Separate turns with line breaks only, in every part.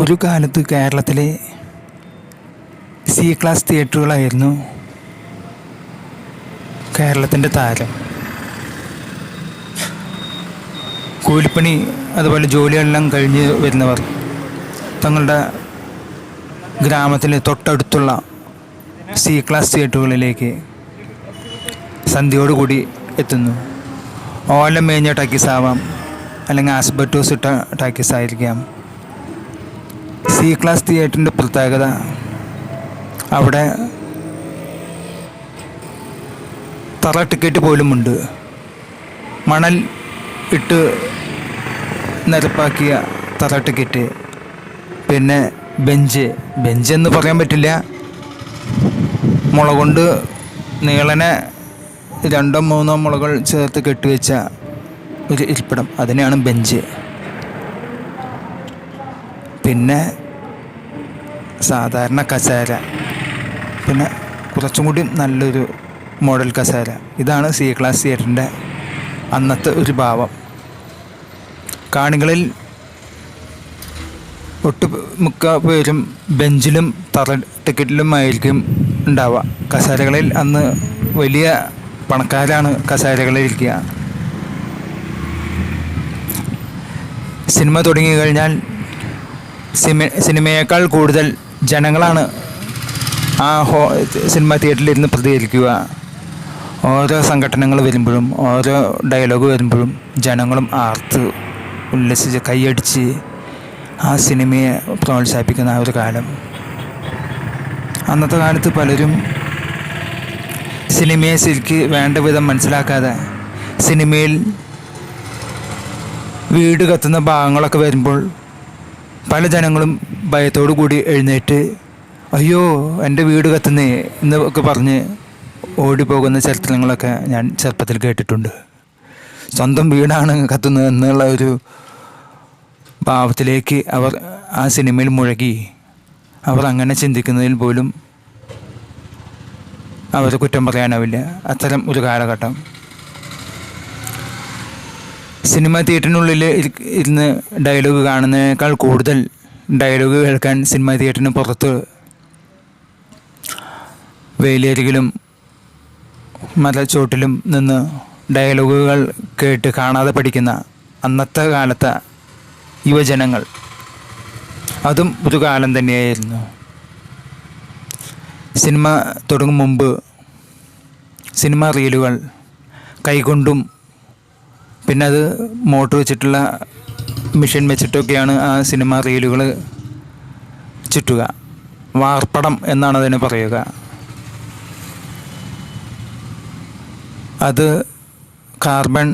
ഒരു കാലത്ത് കേരളത്തിലെ സി ക്ലാസ് തിയേറ്ററുകളായിരുന്നു കേരളത്തിന്റെ താരം. കൂലിപ്പണി അതുപോലെ ജോലിയെല്ലാം കഴിഞ്ഞ് വരുന്നവർ തങ്ങളുടെ ഗ്രാമത്തിലെ തൊട്ടടുത്തുള്ള സി ക്ലാസ് തിയേറ്ററുകളിലേക്ക് സന്ധ്യയോടുകൂടി എത്തുന്നു. ഓലം മേഞ്ഞ ടാക്കീസ് ആവാം അല്ലെങ്കിൽ ആസ്ബറ്റോസ് ടാക്കീസ് ആയിരിക്കാം സി ക്ലാസ് തിയേറ്ററിന്റെ പ്രത്യേകത. അവിടെ തറ ടിക്കറ്റ് പോലുമുണ്ട് മണൽ ഇട്ട് നിരപ്പാക്കിയ തറ ടിക്കറ്റ് പിന്നെ ബെഞ്ച്. ബെഞ്ച് എന്ന് പറയാൻ പറ്റില്ല. മുളകൊണ്ട് നീളനെ രണ്ടോ മൂന്നോ മുളകൾ ചേർത്ത് കെട്ടിവെച്ച ഒരു ഇരിപ്പിടം. അതിനെയാണ് ബെഞ്ച്. പിന്നെ സാധാരണ കസേര. പിന്നെ കുറച്ചും കൂടി നല്ലൊരു മോഡൽ കസേര. ഇതാണ് സി ക്ലാസ് തിയേറ്ററിന്റെ അന്നത്തെ ഒരു ഭാവം. കാണികളിൽ ഒട്ടു മിക്ക പേരും ബെഞ്ചിലും തറ ടിക്കറ്റിലും ആയിരിക്കും ഉണ്ടാവുക. കസേരകളിൽ അന്ന് വലിയ പണക്കാരാണ് കസേരകളിൽ ഇരിക്കുക. സിനിമ തുടങ്ങി കഴിഞ്ഞാൽ സിനിമ സിനിമയേക്കാൾ കൂടുതൽ ജനങ്ങളാണ് ആ ഹോ സിനിമ തിയേറ്ററിൽ ഇരുന്ന് പ്രതികരിക്കുക. ഓരോ സംഘടനകൾ വരുമ്പോഴും ഓരോ ഡയലോഗ് വരുമ്പോഴും ജനങ്ങളും ആർത്ത് ഉല്ലസിച്ച് കൈയടിച്ച് ആ സിനിമയെ പ്രോത്സാഹിപ്പിക്കുന്ന ആ ഒരു കാലം. അന്നത്തെ കാലത്ത് പലരും സിനിമയെ ശരിക്ക് വേണ്ട വിധം മനസ്സിലാക്കാതെ സിനിമയിൽ വീട് കത്തുന്ന ഭാഗങ്ങളൊക്കെ വരുമ്പോൾ പല ജനങ്ങളും ഭയത്തോടു കൂടി എഴുന്നേറ്റ് അയ്യോ എന്റെ വീട് കത്തുന്നേ എന്നൊക്കെ പറഞ്ഞ് ഓടിപ്പോകുന്ന ചരിത്രങ്ങളൊക്കെ ഞാൻ ചെറുപ്പത്തിൽ കേട്ടിട്ടുണ്ട്. സ്വന്തം വീടാണ് കത്തുന്നത് എന്നുള്ള ഒരു ഭാവത്തിലേക്ക് അവർ ആ സിനിമയിൽ മുഴകി. അവർ അങ്ങനെ ചിന്തിക്കുന്നതിൽ പോലും അവർ കുറ്റം പറയാനാവില്ല. അത്തരം ഒരു കാലഘട്ടം. സിനിമ തിയേറ്ററിനുള്ളിൽ ഇരി- ഇരുന്ന് ഡയലോഗ് കാണുന്നതിനേക്കാൾ കൂടുതൽ ഡയലോഗ് കേൾക്കാൻ സിനിമ തിയേറ്ററിന് പുറത്ത് വേലിയരികിലും മലച്ചോട്ടിലും നിന്ന് ഡയലോഗുകൾ കേട്ട് കാണാതെ പഠിക്കുന്ന അന്നത്തെ കാലത്തെ യുവജനങ്ങൾ. അതും ഒരു കാലം തന്നെയായിരുന്നു. സിനിമ തുടങ്ങും മുമ്പ് സിനിമ റീലുകൾ കൈകൊണ്ടും പിന്നെ അത് മോട്ടർ വെച്ചിട്ടുള്ള മെഷീൻ വെച്ചിട്ടൊക്കെയാണ് ആ സിനിമ റീലുകൾ ചുറ്റുക. വാർപ്പടം എന്നാണ് അതിന് പറയുക. അത് കാർബൺ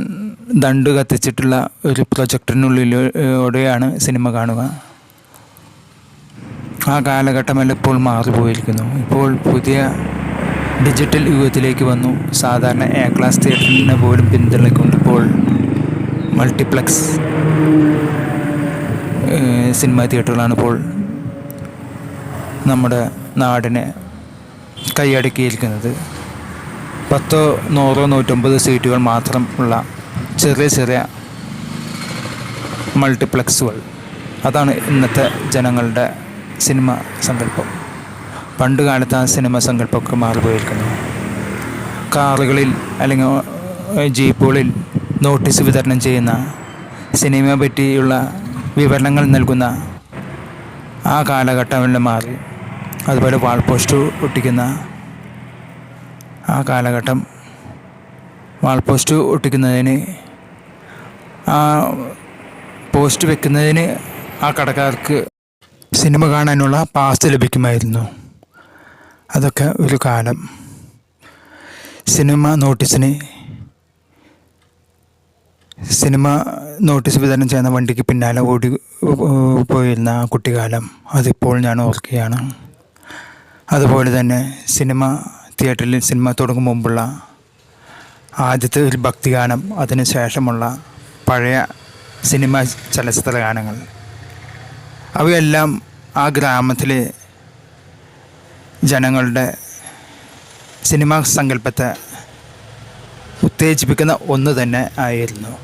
ദണ്ട് കത്തിച്ചിട്ടുള്ള ഒരു പ്രൊജക്ടറിനുള്ളിലൂടെയാണ് സിനിമ കാണുക. ആ കാലഘട്ടമെല്ലാം ഇപ്പോൾ മാറിപ്പോയിരിക്കുന്നു. ഇപ്പോൾ പുതിയ ഡിജിറ്റൽ യുഗത്തിലേക്ക് വന്നു. സാധാരണ എ ക്ലാസ് തിയേറ്ററിനെ പോലും പിന്തുണയ്ക്കുന്നു ഇപ്പോൾ മൾട്ടിപ്ലക്സ് സിനിമ തിയേറ്ററുകളാണ് ഇപ്പോൾ നമ്മുടെ നാടിനെ കൈയടക്കിയിരിക്കുന്നത്. പത്തോ നൂറോ നൂറ്റമ്പത് സീറ്റുകൾ മാത്രം ഉള്ള ചെറിയ ചെറിയ മൾട്ടിപ്ലക്സുകൾ. അതാണ് ഇന്നത്തെ ജനങ്ങളുടെ സിനിമ സങ്കല്പം. പണ്ട് കാലത്ത് ആ സിനിമ സങ്കല്പമൊക്കെ മാറിപ്പോയിരിക്കുന്നു. കാറുകളിൽ അല്ലെങ്കിൽ ജീപ്പുകളിൽ നോട്ടീസ് വിതരണം ചെയ്യുന്ന സിനിമയെ പറ്റിയുള്ള വിവരണങ്ങൾ നൽകുന്ന ആ കാലഘട്ടമെല്ലാം മാറി അതുപോലെ വാൾ പോസ്റ്റ് ഒട്ടിക്കുന്ന ആ കാലഘട്ടം വാൾ പോസ്റ്റ് ഒട്ടിക്കുന്നതിന് ആ പോസ്റ്റ് വെക്കുന്നതിന് ആ കടക്കാർക്ക് സിനിമ കാണാനുള്ള പാസ് ലഭിക്കുമായിരുന്നു. അതൊക്കെ ഒരു കാലം. സിനിമ നോട്ടീസിന് സിനിമ നോട്ടീസ് വിതരണം ചെയ്യുന്ന വണ്ടിക്ക് പിന്നാലെ ഓടി പോയിരുന്ന ആ കുട്ടിക്കാലം അതിപ്പോൾ ഞാൻ ഓർക്കുകയാണ്. അതുപോലെ തന്നെ സിനിമ തിയേറ്ററിൽ സിനിമ തുടങ്ങും മുമ്പുള്ള ആദ്യത്തെ ഒരു ഭക്തിഗാനം അതിന് ശേഷമുള്ള പഴയ സിനിമ ചലച്ചിത്ര ഗാനങ്ങൾ. അവയെല്ലാം ആ ഗ്രാമത്തിലെ ജനങ്ങളുടെ സിനിമാ സങ്കല്പത്തെ ഉത്തേജിപ്പിക്കുന്ന ഒന്ന് തന്നെ ആയിരുന്നു.